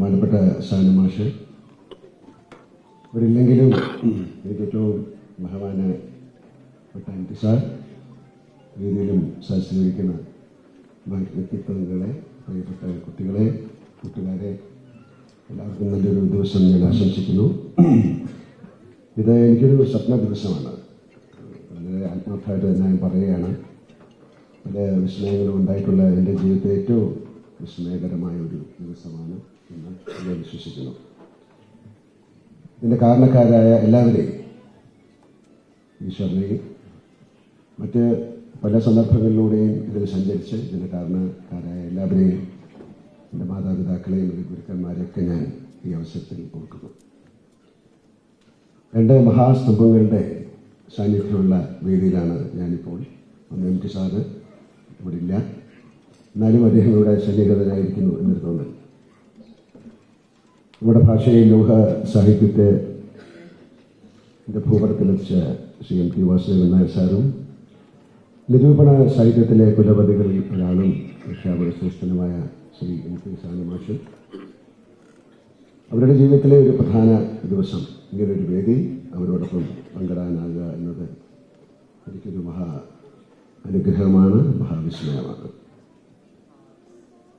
ബഹുമാനപ്പെട്ട സാനുമാഷ് ഇവരില്ലെങ്കിലും എനിക്ക് ഏറ്റവും ബഹുമാനപ്പെട്ട എം ടി സാർ രീതിയിലും സഹസ്രീകരിക്കുന്ന വ്യക്തിത്വങ്ങളെ പ്രിയപ്പെട്ട കുട്ടികളെ കൂട്ടുകാരെ എല്ലാവർക്കും നല്ലൊരു ദിവസം ഞാൻ ആശംസിക്കുന്നു. ഇത് എനിക്കൊരു സ്വപ്ന ദിവസമാണ്. വളരെ ആത്മാർത്ഥമായിട്ട് ഞാൻ പറയുകയാണ്. പല വിസ്മയങ്ങളും ഉണ്ടായിട്ടുള്ള എന്റെ ജീവിതത്തിലെ ഏറ്റവും വിസ്മയകരമായ ഒരു ദിവസമാണ്. വിശ്വസിക്കുന്നു. ഇതിന്റെ കാരണക്കാരായ എല്ലാവരെയും ഈശ്വരനെയും മറ്റ് പല സന്ദർഭങ്ങളിലൂടെയും ഇതിൽ സഞ്ചരിച്ച് ഇതിന്റെ കാരണക്കാരായ എല്ലാവരെയും എന്റെ മാതാപിതാക്കളെയും എന്റെ ഗുരുക്കന്മാരെയൊക്കെ ഞാൻ ഈ അവസരത്തിൽ ഓർക്കുന്നു. രണ്ട് മഹാസ്തംഭങ്ങളുടെ സാന്നിധ്യമുള്ള വേദിയിലാണ് ഞാനിപ്പോൾ. ഒന്ന് എം ടി സാറ് ഇവിടെ ഇല്ല. എന്നാലും അദ്ദേഹം ഇവിടെ സന്നിഹിതനായിരിക്കുന്നു എന്നൊരു തോന്നൽ. നമ്മുടെ ഭാഷയിൽ ലോഹ സാഹിത്യത്തെ എന്റെ വെച്ച ശ്രീ എം ടി വാസുദേവൻ നായർ സാറും നിരൂപണ സാഹിത്യത്തിലെ കുലപതികളിൽ ഒരാളും രക്ഷാപുര ശ്രേഷ്ഠനുമായ ശ്രീ എം ടി സാനുമാഷും അവരുടെ ജീവിതത്തിലെ ഒരു പ്രധാന ദിവസം ഇങ്ങനൊരു വേദി അവരോടൊപ്പം പങ്കിടാനാകുക എന്നത് എനിക്കൊരു മഹാ അനുഗ്രഹമാണ് മഹാവിസ്മയമാണ്.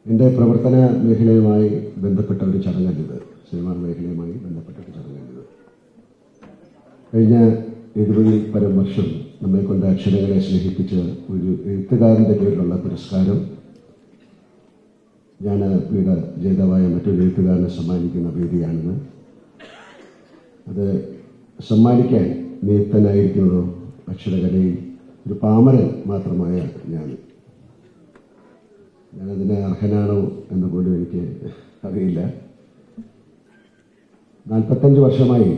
എന്റെ പ്രവർത്തന മേഖലയുമായി ബന്ധപ്പെട്ട ഒരു ചടങ്ങല്ലിത് സിനിമാ മേഖലയുമായി ബന്ധപ്പെട്ട ഒരു ചടങ്ങല്ലിത് കഴിഞ്ഞ എഴുപതിൽ പരം വർഷം നമ്മെ കൊണ്ട് അക്ഷരങ്ങളെ സ്നേഹിപ്പിച്ച ഒരു എഴുത്തുകാരന്റെ പേരിലുള്ള പുരസ്കാരം ഞാൻ ഇവിടെ ജേതാവായ മറ്റൊരു എഴുത്തുകാരനെ സമ്മാനിക്കുന്ന വേദിയാണിത്. അത് സമ്മാനിക്കാൻ നിയുക്തനായിരിക്കുന്നതോ അക്ഷരകലയിൽ ഒരു പാമരൻ മാത്രമായ ഞാൻ ഞാനതിന് അർഹനാണോ എന്ന് പോലും എനിക്ക് അറിയില്ല. നാൽപ്പത്തഞ്ച് വർഷമായി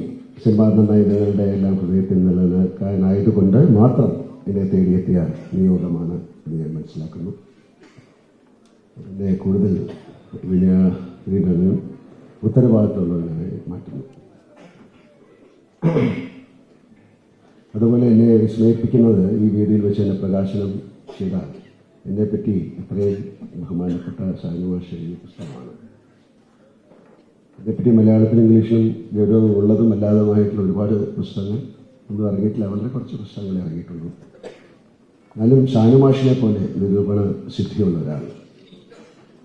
സിനിമാ നന്നായതുകളുടെ എല്ലാം ഹൃദയത്തിൽ നിലനിൽക്കാനായതുകൊണ്ട് മാത്രം എന്നെ തേടിയെത്തിയ നിയോഗമാണ് എന്ന് ഞാൻ മനസ്സിലാക്കുന്നു. എന്നെ കൂടുതൽ വിനയ ഉത്തരവാദിത്തമുള്ളവരെ മാറ്റുന്നു. അതുപോലെ എന്നെ വിസ്മയിപ്പിക്കുന്നത് ഈ വേദിയിൽ വെച്ച് എന്നെ പ്രകാശനം ചെയ്ത എന്നെപ്പറ്റി ഇത്രയും ബഹുമാനപ്പെട്ട സാനുഭാഷ എഴുതിയ പുസ്തകമാണ്. ഇതേപ്പറ്റി മലയാളത്തിലും ഇംഗ്ലീഷിലും ഗൗരവം ഉള്ളതും അല്ലാതുമായിട്ടുള്ള ഒരുപാട് പുസ്തകങ്ങൾ ഒന്നും ഇറങ്ങിയിട്ടില്ല. വളരെ കുറച്ച് പുസ്തകങ്ങളെ ഇറങ്ങിയിട്ടുള്ളൂ. എന്നാലും ഷാനുമാഷിനെ പോലെ നിരൂപണ സിദ്ധിയുള്ള ഒരാൾ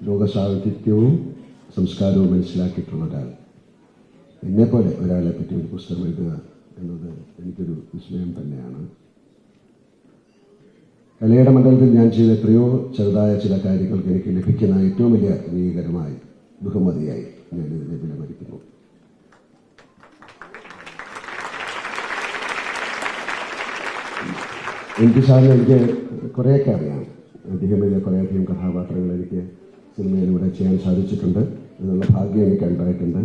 ലോക സാഹിത്യവും സംസ്കാരവും മനസ്സിലാക്കിയിട്ടുള്ള ഒരാൾ എന്നെപ്പോലെ ഒരാളെ പറ്റി ഒരു പുസ്തകം എഴുതുക എന്നത് എനിക്കൊരു വിസ്മയം തന്നെയാണ്. കലയുടെ മണ്ഡലത്തിൽ ഞാൻ ചെയ്ത എത്രയോ ചെറുതായ ചില കാര്യങ്ങൾക്ക് എനിക്ക് ലഭിക്കുന്ന ഏറ്റവും വലിയ അംഗീകാരമായി ബഹുമതിയായി ഞാൻ ഇതിനെ വിലമതിക്കുന്നു. എനിക്ക് സാറിന് എനിക്ക് കുറേയൊക്കെ അറിയാം. അദ്ദേഹം എഴുതിയ കുറേയധികം കഥാപാത്രങ്ങൾ എനിക്ക് സിനിമയിലൂടെ ചെയ്യാൻ സാധിച്ചിട്ടുണ്ട്. എന്നുള്ള ഭാഗ്യം എനിക്ക് ഉണ്ടായിട്ടുണ്ട്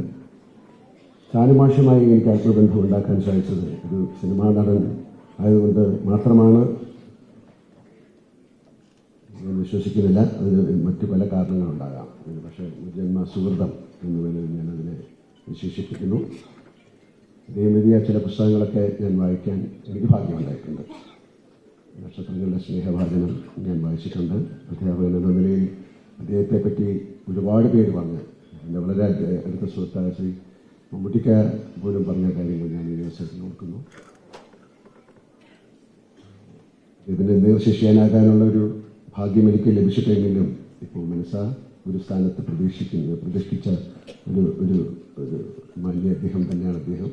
ഷാനുമാഷുമായി എനിക്ക് ആത്മബന്ധം ഉണ്ടാക്കാൻ സാധിച്ചത് ഒരു സിനിമാ നടൻ ആയതുകൊണ്ട് മാത്രമാണ് ഞാൻ വിശ്വസിക്കുന്നില്ല. അതിന് മറ്റു പല കാരണങ്ങളുണ്ടാകാം. പക്ഷേ ജന്മ സുഹൃതം എന്ന് വേണമെങ്കിൽ ഞാൻ അതിനെ വിശേഷിപ്പിക്കുന്നു. എഴുതിയ ചില പുസ്തകങ്ങളൊക്കെ ഞാൻ വായിക്കാൻ എനിക്ക് ഭാഗ്യമുണ്ടായിട്ടുണ്ട്. നക്ഷത്രങ്ങളുടെ സ്നേഹഭാചനം ഞാൻ വായിച്ചിട്ടുണ്ട്. അധ്യാപകൻ എന്ന നിലയിൽ അദ്ദേഹത്തെ പറ്റി ഒരുപാട് പേര് പറഞ്ഞു എന്റെ വളരെ അടുത്ത സുഹൃത്തായ ശ്രീ മമ്മൂട്ടിക്ക പോലും പറഞ്ഞ കാര്യങ്ങൾ ഞാൻ ഈ അവസരത്തിൽ ഓർക്കുന്നു. ഇതിന് നേർശിഷ്യാനാകാനുള്ള ഒരു ഭാഗ്യം എനിക്ക് ലഭിച്ചിട്ടെങ്കിലും ഇപ്പോൾ മനസ്സ ഒരു സ്ഥാനത്ത് പ്രതീക്ഷിക്കുന്നത് പ്രതിഷ്ഠിച്ച ഒരു ഒരു ഒരു മാന്യ അദ്ദേഹം തന്നെയാണ് അദ്ദേഹം.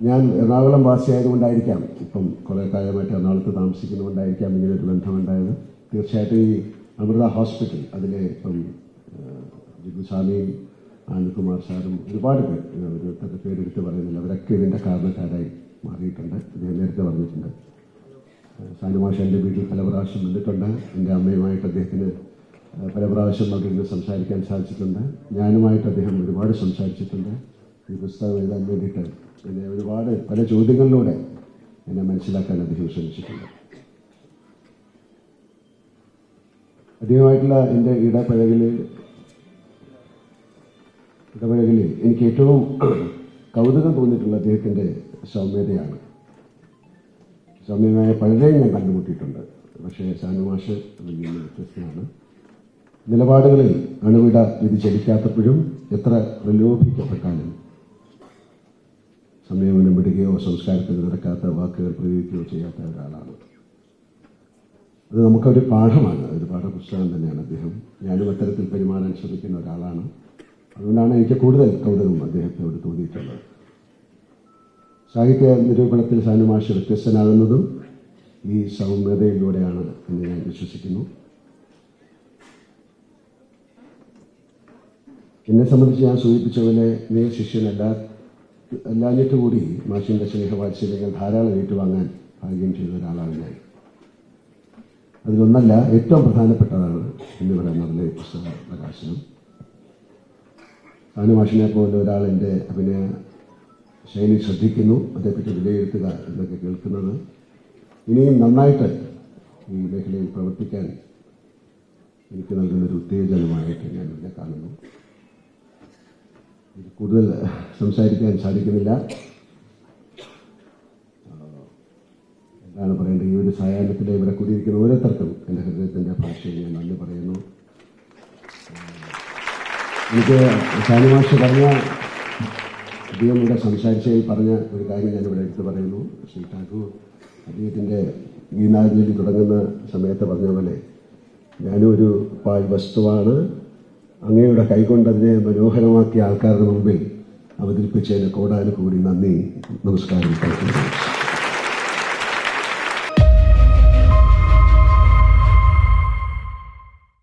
ഞാൻ എറണാകുളം വാസിയായതുകൊണ്ടായിരിക്കാം ഇപ്പം കുറേ കാലമായിട്ട് എറണാകുളത്ത് താമസിക്കുന്നതുകൊണ്ടായിരിക്കാം ഇങ്ങനെ ഒരു ബന്ധമുണ്ടായത്. തീർച്ചയായിട്ടും ഈ അമൃത ഹോസ്പിറ്റൽ അതിലെ ഇപ്പം ജിഗുസ്വാമിയും ആനന്ദ്കുമാർ സാറും ഒരുപാട് പേർ ഒരു പേരെടുത്ത് പറയുന്നില്ല അവരൊക്കെ ഇതിന്റെ കാരണക്കാരായി മാറിയിട്ടുണ്ട്. നേരത്തെ പറഞ്ഞിട്ടുണ്ട്. സാനുമാഷ എന്റെ വീട്ടിൽ പല പ്രാവശ്യം വന്നിട്ടുണ്ട്. എന്റെ അമ്മയുമായിട്ട് അദ്ദേഹത്തിന് പല പ്രാവശ്യം അവിടെ സംസാരിക്കാൻ സാധിച്ചിട്ടുണ്ട്. ഞാനുമായിട്ട് അദ്ദേഹം ഒരുപാട് സംസാരിച്ചിട്ടുണ്ട്. ഈ പുസ്തകം എഴുതാൻ വേണ്ടിയിട്ട് എന്നെ ഒരുപാട് പല ചോദ്യങ്ങളിലൂടെ എന്നെ മനസ്സിലാക്കാൻ അദ്ദേഹം ശ്രമിച്ചിട്ടുണ്ട്. അദ്ദേഹമായിട്ടുള്ള എന്റെ ഇടപഴകൽ ഇടപഴകലിൽ എനിക്ക് ഏറ്റവും കൗതുകം തോന്നിയിട്ടുള്ള അദ്ദേഹത്തിന്റെ സൗമ്യതയാണ്. സൗമ്യമായ പലരെയും ഞാൻ കണ്ടുമുട്ടിയിട്ടുണ്ട്. പക്ഷേ ഷാനുമാഷ് വ്യത്യസ്തമാണ് നിലപാടുകളിൽ അണുവിട വ്യതിചലിക്കാത്തപ്പോഴും എത്ര പ്രലോഭിക്കപ്പെട്ടാലും സംയമനം വിടുകയോ സംസ്കാരത്തിന് നടക്കാത്ത വാക്കുകൾ പ്രയോഗിക്കുകയോ ചെയ്യാത്ത ഒരാളാണ്. അത് നമുക്കൊരു പാഠമാണ്. ഒരു പാഠപുസ്തകം തന്നെയാണ് അദ്ദേഹം. ഞാനും അത്തരത്തിൽ പെരുമാറാൻ ശ്രമിക്കുന്ന ഒരാളാണ്. അതുകൊണ്ടാണ് എനിക്ക് കൂടുതൽ കൗതുകം അദ്ദേഹത്തോട് തോന്നിയിട്ടുള്ളത്. സാഹിത്യ നിരൂപണത്തിൽ സാനുമാഷ വ്യത്യസ്തനാകുന്നതും ഈ സൗമ്യതയിലൂടെയാണ് എന്ന് ഞാൻ വിശ്വസിക്കുന്നു. എന്നെ സംബന്ധിച്ച് ഞാൻ സൂചിപ്പിച്ച പോലെ നേർ ശിഷ്യനല്ല. എല്ലാഞ്ഞിട്ട് കൂടി മാഷിന്റെ സ്നേഹവാത്സല്യങ്ങൾ ധാരാളം ഏറ്റുവാങ്ങാൻ ഭാഗ്യം ചെയ്ത ഒരാളാണ് ഞാൻ. അതിലൊന്നല്ല ഏറ്റവും പ്രധാനപ്പെട്ടതാണ് എന്ന് ഈ പുസ്തക പ്രകാശനം. സാനു മാഷിനെ പോലെ ഒരാൾ എന്റെ അഭിനയ ശൈലി ശ്രദ്ധിക്കുന്നു. അതേപ്പറ്റി വിലയിരുത്തുക എന്നൊക്കെ കേൾക്കുന്നത്. ഇനിയും നന്നായിട്ട് ഈ മേഖലയിൽ പ്രവർത്തിക്കാൻ എനിക്ക് നൽകുന്നൊരു ഉത്തേജനമായിട്ട് ഞാൻ ഇതിനെ കാണുന്നു. കൂടുതൽ സംസാരിക്കാൻ സാധിക്കുന്നില്ല. എന്താണ് പറയേണ്ടത്? ഈ ഒരു സായാഹ്നത്തിൽ ഇവിടെ കൂടിയിരിക്കുന്ന ഓരോരുത്തർക്കും എന്റെ ഹൃദയത്തിന്റെ ഭാഷയിൽ ഞാൻ നന്ദി പറയുന്നു. എനിക്ക് സാനിമാഷ് പറഞ്ഞ അദ്ദേഹം ഇവിടെ സംസാരിച്ചതിൽ പറഞ്ഞ ഒരു കാര്യം ഞാൻ ഇവിടെ എടുത്തു പറയുന്നു. ശ്രീ ഠാക്കൂർ അദ്ദേഹത്തിന്റെ ഗീതാഞ്ജലി തുടങ്ങുന്ന സമയത്ത് പറഞ്ഞ പോലെ ഞാനും ഒരു പാൽ വസ്തുവാണ്. അങ്ങയുടെ കൈകൊണ്ട് അതിനെ മനോഹരമാക്കിയ ആൾക്കാരുടെ മുമ്പിൽ അവതരിപ്പിച്ചതിന് കോടാനുകൂടി നന്ദി. നമസ്കാരം.